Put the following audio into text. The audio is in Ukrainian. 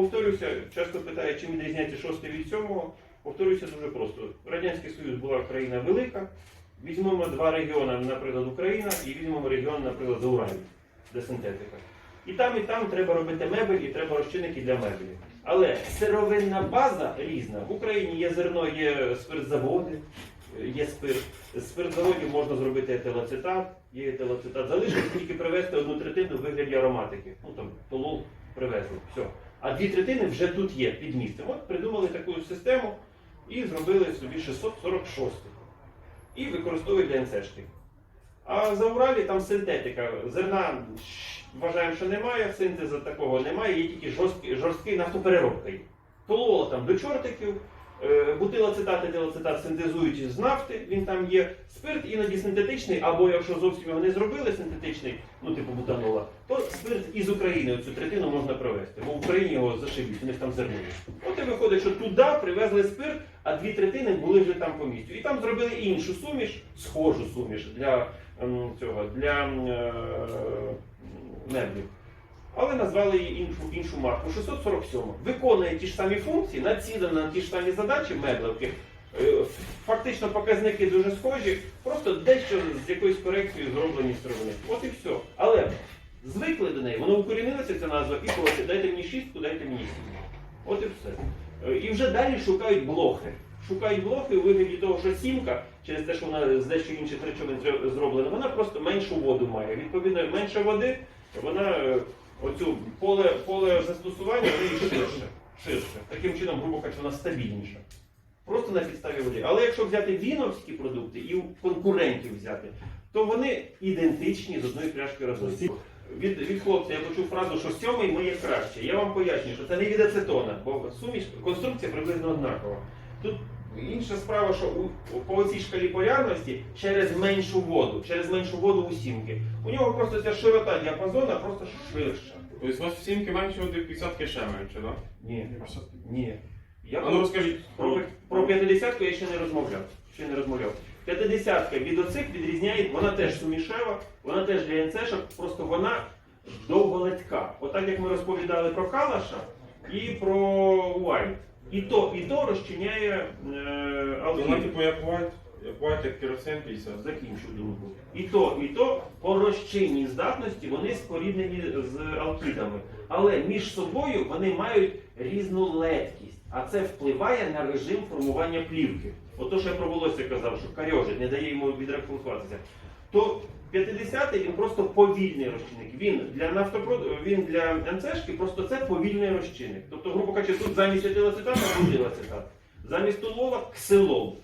Повторюся, часто питають, чим відрізняється шостий від сьомого. Повторюся дуже просто. Радянський Союз була країна велика. Візьмемо два регіони, наприклад, Україна, і візьмемо регіон, наприклад, Заураль, де синтетика. І там, і там треба робити мебель, і треба розчинники для меблі. Але сировинна база різна. В Україні є зерно, є спиртзаводи, є спирт. З спиртзаводів можна зробити етилоцетат, є етилоцетат. Залишилось тільки привезти одну третину в вигляді ароматики. Ну там толол привезли. Все. А дві третини вже тут є під містом. От придумали таку систему і зробили собі 646 і використовують для НЦшки. А за Уралі там синтетика. Зерна вважаємо, що немає, синтезу такого немає, є тільки жорсткий, жорсткий нафтопереробка. Тололо там до чортиків, бутилоцетат, етилоцетат синтезують з нафти, він там є. Спирт іноді синтетичний, або якщо зовсім його не зробили синтетичний, ну типу бутанола, то спирт із України цю третину можна провести, бо в Україні його зашибють, у них там зерно. От і виходить, що туди привезли спирт, а дві третини були вже там по місцю. І там зробили іншу суміш, схожу суміш для ем, цього, для е, меблів. Але назвали її іншу, іншу марку 647. Виконує ті ж самі функції, націлена на ті ж самі задачі меблевки. Е, Фактично показники дуже схожі, просто дещо з якоюсь корекцією зроблені сторони. От і все. Але звикли до неї, воно укорінилася ця назва і просять, дайте мені шістку, дайте мені сім. От і все. Е, І вже далі шукають блохи. Шукають блохи у вигляді того, що сімка, через те, що вона з дещо інших речовин зро- зроблена, вона просто меншу воду має. Відповідно, менше води, вона е, оцю поле, поле застосування неї ширше. ширше. Таким чином, грубо кажучи, вона стабільніша. Просто на підставі води. Але якщо взяти віновські продукти і у конкурентів взяти, то вони ідентичні з одної пляшки разом. Від, від хлопця я почув фразу, що сьомий миє краще. Я вам поясню, що це не від ацетона, бо суміш, конструкція приблизно однакова. Тут інша справа, що у, по цій шкалі полярності через меншу воду, через меншу воду у сімки. У нього просто ця широта діапазона просто ширша. Тобто у вас в сімки менше води, в 50 ще менше, так? Ні, ні. Я А ну розкажіть Про, про про 50-ку я ще не розмовляв. Ще не розмовляв. 50-ка від оцих відрізняє, вона теж сумішева, вона теж для НЦшок, просто вона довголетка. Отак як ми розповідали про Калаша і про Уайт. І то, і то розчиняє е, Вона типу як white, як white, як керосин 50. Закінчу думку. І то, і то по розчинній здатності вони споріднені з алкідами. Але між собою вони мають різну леткість. А це впливає на режим формування плівки. Ото що я про волосся казав, що карьожить, не дає йому відрефлексуватися. То 50-й він просто повільний розчинник. Він для нафтопрод... він для МЦшки просто це повільний розчинник. Тобто, грубо кажучи, тут замість етилоцетату буде ацетат. Замість толола ксилол.